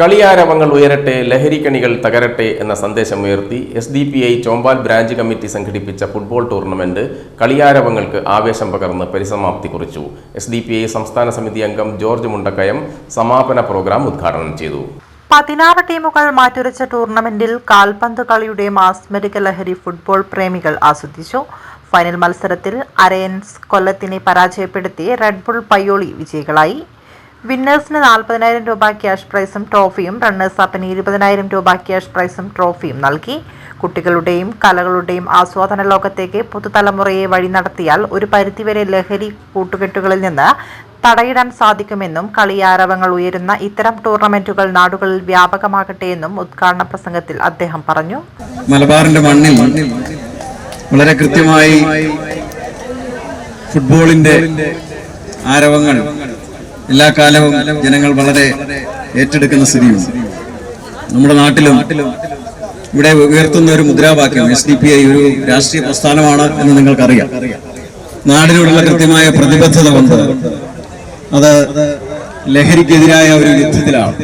കളിയാരവങ്ങൾ ഉയരട്ടെ ലഹരിക്കണികൾ തകരട്ടെ എന്ന സന്ദേശം ഉയർത്തി S D P I Chombal branch committee സംഘടിപ്പിച്ച ഫുട്ബോൾ ടൂർണമെന്റ് കളിയാരവങ്ങൾക്ക് ആവേശം പകർന്ന് പരിസമാപ്തി കുറിച്ചു. എസ് ഡി പി ഐ സംസ്ഥാന സമിതി അംഗം ജോർജ് മുണ്ടക്കയം സമാപന പ്രോഗ്രാം ഉദ്ഘാടനം ചെയ്തു. പതിനാറ് ടീമുകൾ മാറ്റുരച്ച ടൂർണമെന്റിൽ കാൽപന്ത് കളിയുടെ മാസ്മരിക ലഹരി ഫുട്ബോൾ പ്രേമികൾ ആസ്വദിച്ചു. ഫൈനൽ മത്സരത്തിൽ അരയൻസ് കൊല്ലത്തിനെ പരാജയപ്പെടുത്തി റെഡ്ബുൾ പയ്യോളി വിജയികളായി. വിന്നേഴ്സിന് നാൽപ്പതിനായിരം രൂപ ക്യാഷ് പ്രൈസും ട്രോഫിയും റണ്ണേഴ്സ് അപ്പിന് ഇരുപതിനായിരം രൂപ ക്യാഷ് പ്രൈസും ട്രോഫിയും നൽകി. കുട്ടികളുടെയും കലകളുടെയും ആസ്വാദന ലോകത്തേക്ക് പുതുതലമുറയെ വഴി നടത്തിയാൽ ഒരു പരിധിവരെ ലഹരി കൂട്ടുകെട്ടുകളിൽ നിന്ന് തടയിടാൻ സാധിക്കുമെന്നും കളിയാരവങ്ങൾ ഉയരുന്ന ഇത്തരം ടൂർണമെന്റുകൾ നാടുകളിൽ വ്യാപകമാകട്ടെ എന്നും ഉദ്ഘാടന പ്രസംഗത്തിൽ അദ്ദേഹം പറഞ്ഞു. മലബാറിന്റെ മണ്ണിൽ വളരെ കൃത്യമായി ഫുട്ബോളിന്റെ ആരവങ്ങൾ എല്ലാ കാലവും ജനങ്ങൾ വളരെ ഏറ്റെടുക്കുന്ന സ്ഥിതിയുണ്ട്. നമ്മുടെ നാട്ടിലും ഇവിടെ ഉയർത്തുന്ന ഒരു മുദ്രാവാക്യം എസ് ഡി പി ഐ ഒരു രാഷ്ട്രീയ പ്രസ്ഥാനമാണ് എന്ന് നിങ്ങൾക്കറിയാം. നാടിനോടുള്ള കൃത്യമായ പ്രതിബദ്ധത കൊണ്ട് അത് ലഹരിക്കെതിരായ ഒരു യുദ്ധത്തിലാണ്.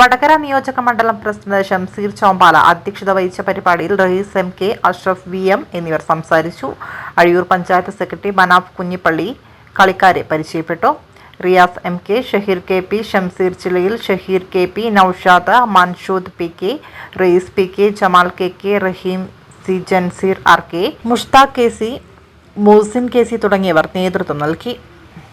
വടകര നിയോജക മണ്ഡലം പ്രസിഡന്റ് ഷംസീർ ചോമ്പാല അധ്യക്ഷത വഹിച്ച പരിപാടിയിൽ Rahees M K Ashraf V M എന്നിവർ സംസാരിച്ചു. അഴിയൂർ പഞ്ചായത്ത് സെക്രട്ടറി മനാഫ് കുഞ്ഞിപ്പള്ളി കളിക്കാരെ പരിചയപ്പെട്ടു. Riyas M K Shaheer K P Shamseer ചിലയിൽ Shaheer K P Naushad Manshood P K Rayees P K Jamal K K Raheem C Janseer R K Mushtaq K C Mohsin K C തുടങ്ങിയവർ നേതൃത്വം നൽകി.